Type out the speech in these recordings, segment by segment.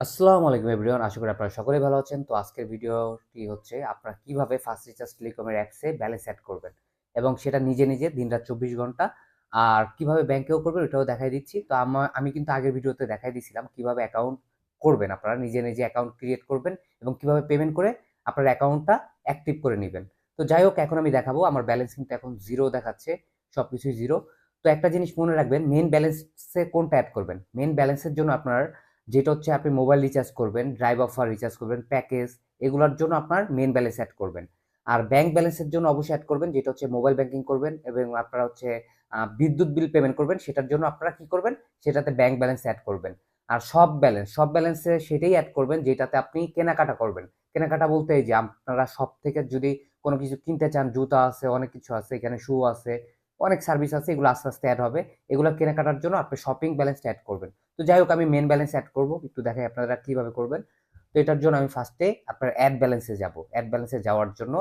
আসসালামু আলাইকুম এভরিওয়ান, আশা করি আপনারা সকলেই ভালো আছেন। তো আজকের ভিডিওটি হচ্ছে আপনারা কীভাবে ফার্স্ট রিচার্জ টেলিকমের অ্যাপসে ব্যালেন্স অ্যাড করবেন এবং সেটা নিজে নিজে দিনরাত চব্বিশ ঘণ্টা আর কীভাবে ব্যাংকেও করবেন ওটাও দেখাই দিচ্ছি। তো আমি কিন্তু আগের ভিডিওতে দেখাই দিয়েছিলাম কীভাবে অ্যাকাউন্ট করবেন আপনারা, নিজে নিজে অ্যাকাউন্ট ক্রিয়েট করবেন এবং কীভাবে পেমেন্ট করে আপনার অ্যাকাউন্টটা অ্যাক্টিভ করে নেবেন। তো যাই হোক, এখন আমি দেখাবো, আমার ব্যালেন্স কিন্তু এখন জিরো দেখাচ্ছে সব কিছুই জিরো তো একটা জিনিস মনে রাখবেন মেন ব্যালেন্সে কোনটা অ্যাড করবেন? মেন ব্যালেন্সের জন্য আপনার যেটা হচ্ছে আপনি মোবাইল রিচার্জ করবেন ড্রাইভ অফার রিচার্জ করবেন প্যাকেজ এগুলোর জন্য আপনার মেন ব্যালেন্স অ্যাড করবেন। আর ব্যাংক ব্যালেন্সের জন্য অবশ্যই অ্যাড করবেন, যেটা হচ্ছে মোবাইল ব্যাংকিং করবেন এবং আপনারা হচ্ছে বিদ্যুৎ বিল পেমেন্ট করবেন, সেটার জন্য আপনারা কি করবেন? সেটাতে ব্যাংক ব্যালেন্স অ্যাড করবেন। আর সব ব্যালেন্স সব ব্যালেন্সে সেটাই অ্যাড করবেন যেটাতে আপনি কেনাকাটা করবেন। কেনাকাটা বলতে এই যে আপনারা সব থেকে যদি কোনো কিছু কিনতে চান, জুতা আছে, অনেক কিছু আছে, এখানে শু আছে, অনেক সার্ভিস আছে, এগুলো আস্তে আস্তে অ্যাড হবে। এগুলো কেনাকাটার জন্য আপনি শপিং ব্যালেন্স অ্যাড করবেন। তো যাই হোক, আমি মেন ব্যালেন্স অ্যাড করব। একটু দেখাই আপনারা কীভাবে করবেন। তো এটার জন্য আমি ফার্স্টে আপনার অ্যাড ব্যালেন্সে যাব। অ্যাড ব্যালেন্সে যাওয়ার জন্য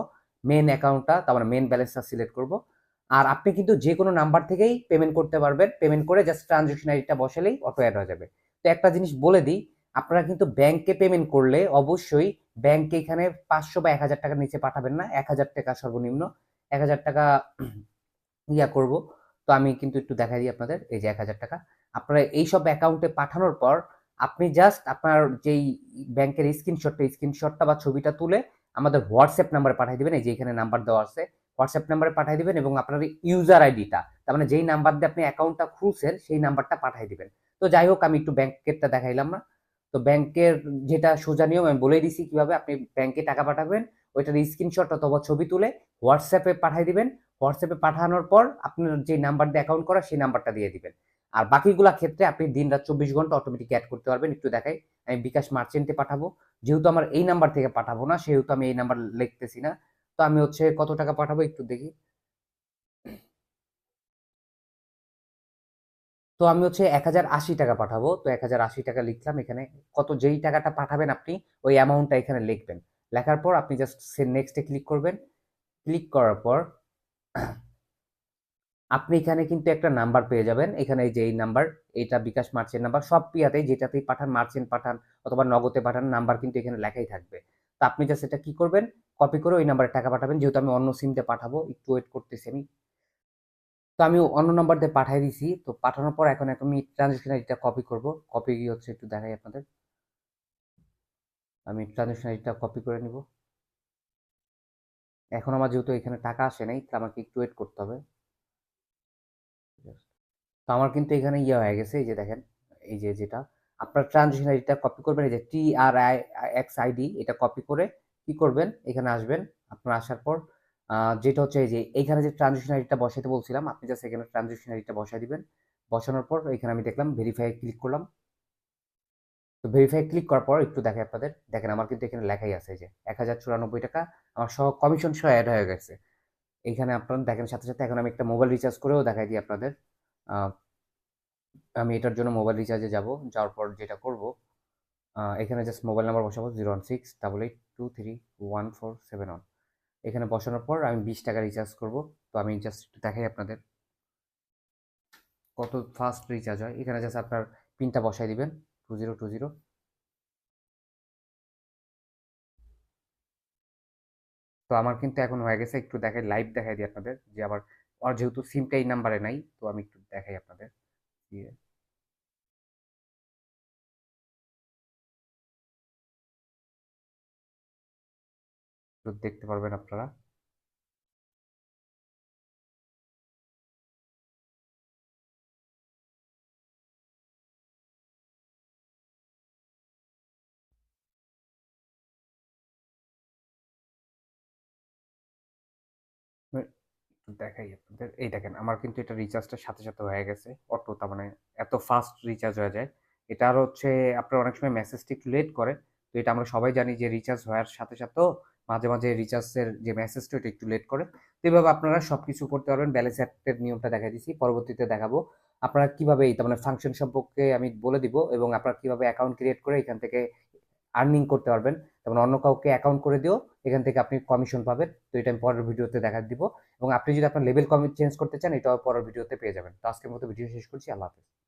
মেন অ্যাকাউন্টটা তার মানে মেন ব্যালেন্সটা সিলেক্ট করব। আর আপনি কিন্তু যে কোনো নাম্বার থেকেই পেমেন্ট করতে পারবেন। পেমেন্ট করে জাস্ট ট্রানজেকশন আইডিটা বসালেই অটো অ্যাড হয়ে যাবে। তো একটা জিনিস বলে দিই, আপনারা কিন্তু ব্যাংকে পেমেন্ট করলে অবশ্যই ব্যাংকে এখানে পাঁচশো বা এক হাজার টাকার নিচে পাঠাবেন না। এক হাজার টাকা সর্বনিম্ন। এক হাজার টাকা ইয়া করব। তো আমি কিন্তু একটু দেখাই দিই আপনাদের। এই যে এক হাজার টাকা। আপনারা এইসব অ্যাকাউন্টে পাঠানোর পর আপনি জাস্ট আপনার যেই ব্যাংকের স্ক্রিনশটটা স্ক্রিনশটটা বা ছবিটা তুলে আমাদের হোয়াটসঅ্যাপ নাম্বারে পাঠিয়ে দেবেন। এই যে এখানে নাম্বার দেওয়া আছে হোয়াটসঅ্যাপ নাম্বারে পাঠিয়ে দিবেন এবং আপনার ইউজার আইডিটা তার মানে যেই নাম্বার দিয়ে আপনি অ্যাকাউন্টটা খুলছেন, সেই নাম্বারটা পাঠিয়ে দিবেন। তো যাই হোক, আমি একটু ব্যাংকেরটা দেখাইলাম না। তো ব্যাংকের যেটা সোজা নিয়ম, আমি বলে দিছি কীভাবে আপনি ব্যাংকে টাকা পাঠাবেন। ওইটার স্ক্রিনশট অথবা ছবি তুলে হোয়াটসঅ্যাপে পাঠিয়ে দিবেন। হোয়াটসঅ্যাপে পাঠানোর পর আপনার যে নাম্বার দিয়ে অ্যাকাউন্ট করা, সেই নাম্বারটা দিয়ে দিবেন। আর বাকিগুলা ক্ষেত্রে আপনি দিন রাত চব্বিশ ঘণ্টা অটোমেটিক অ্যাড করতে পারবেন। একটু দেখাই, আমি বিকাশ মার্চেন্টে পাঠাবো। যেহেতু আমার এই নাম্বার থেকে পাঠাবো না, সেহেতু আমি এই নাম্বার লিখতেছি না। তো আমি হচ্ছে কত টাকা পাঠাবো একটু দেখি। তো আমি হচ্ছে এক হাজার আশি টাকা পাঠাবো। তো এক হাজার আশি টাকা লিখলাম এখানে। কত যেই টাকাটা পাঠাবেন আপনি, ওই অ্যামাউন্টটা এখানে লিখবেন। লেখার পর আপনি জাস্ট সে নেক্সটে ক্লিক করবেন। ক্লিক করার পর আপনি এখানে কিন্তু একটা নাম্বার পেয়ে যাবেন। এখানে যে এই নাম্বার এটা বিকাশ মার্চেন্ট নাম্বার সব পিয়াতেই যেটাতেই পাঠান মার্চেন্ট পাঠান অথবা নগদে পাঠান নাম্বার কিন্তু এখানে লেখাই থাকবে। তো আপনি জাস্ট এটা কি করবেন? কপি করে ওই নাম্বারে টাকা পাঠাবেন। যেহেতু আমি অন্য সিমতে পাঠাবো, একটু ওয়েট করতেছি আমি। তো আমি অন্য নাম্বার দিয়ে পাঠিয়ে দিছি। তো পাঠানোর পর এখন আমি ট্রানজেকশন আইডিটা কপি করব। কপি গিয়ে হচ্ছে একটু দেখাই আপনাদের। আমি ট্রানজেকশন আইডিটা কপি করে নিব। এখন আমার যেহেতু এখানে টাকা আসে নাই, তো আমাকে একটু ওয়েট করতে হবে। তো আমার কিন্তু এখানে ইয়ে হয়ে গেছে, এই যে দেখেন, এই যে যেটা, আপনার ট্রানজেকশন আইডিটা কপি করবেন, এই যে T R I X ID এটা কপি করে কি করবেন, এখানে আসবেন, আপনার আসার পর যেটা হচ্ছে এই যে এইখানে যে ট্রানজেকশন আইডিটা বসাইতে বলছিলাম, আপনি জাস্ট এখানে ট্রানজেকশন আইডিটা বসাই দিবেন, বসানোর পর এখানে আমি দেখলাম ভেরিফাই ক্লিক করলাম। তো ভেরিফাই ক্লিক করার পর একটু দেখে আপনাদের, দেখেন আমার কিন্তু এখানে লেখাই আছে যে, এক হাজার চুরানব্বই টাকা, আমার সহ কমিশন সহ অ্যাড হয়ে গেছে। এইখানে আপনারা, দেখেন সাথে সাথে এখন আমি একটা মোবাইল রিচার্জ করেও দেখাই দিই আপনাদের। আমি এটার জন্য মোবাইল রিচার্জে যাব, যাওয়ার পর যেটা করব এখানে জাস্ট মোবাইল নাম্বার বসাবো zero one six double eight two three one four seven one এখানে বসানোর পর আমি বিশ টাকা রিচার্জ করব। তো আমি জাস্ট একটু দেখাই আপনাদের। কত ফাস্ট রিচার্জ হয়। এখানে জাস্ট আপনার পিনটা বসাই দিবেন টু জিরো টু জিরো তো আমার কিন্তু এখন হয়ে গেছে একটু দেখাই লাইভ দেখাই দিই আপনাদের যে আবার আর যেহেতু সিমটা এই নাম্বারে নাই, তো আমি একটু দেখাই আপনাদের। দিয়ে দেখতে পারবেন আপনারা। দেখাই আপনাদের। এই দেখেন, আমার কিন্তু এটা রিচার্জটা সাথে সাথে হয়ে গেছে। অটো, তার মানে এত ফাস্ট রিচার্জ হয়ে যায়। এটা আর হচ্ছে, আপনার অনেক সময় মেসেজটি একটু লেট করে। তো এটা আমরা সবাই জানি যে রিচার্জ হওয়ার সাথে সাথেও মাঝে মাঝে রিচার্জের যে মেসেজটা এটা একটু লেট করে। তো এইভাবে আপনারা সব কিছু করতে পারবেন। ব্যালেন্স অ্যাপের নিয়মটা দেখা দিচ্ছি পরবর্তীতে দেখাবো আপনারা কীভাবে এই, তার মানে ফাংশন সম্পর্কে আমি বলে দিব এবং আপনারা কীভাবে অ্যাকাউন্ট ক্রিয়েট করে এখান থেকে আর্নিং করতে পারবেন। তেমন অন্য কাউকে অ্যাকাউন্ট করে দিও এখান থেকে আপনি কমিশন পাবেন। তো এটা আমি পরের ভিডিওতে দেখা দিব। এবং আপনি যদি আপনার লেভেল কমিট চেঞ্জ করতে চান, এটাও পরের ভিডিওতে পেয়ে যাবেন। তো আজকের মতো ভিডিও শেষ করছি। আল্লাহ হাফিজ।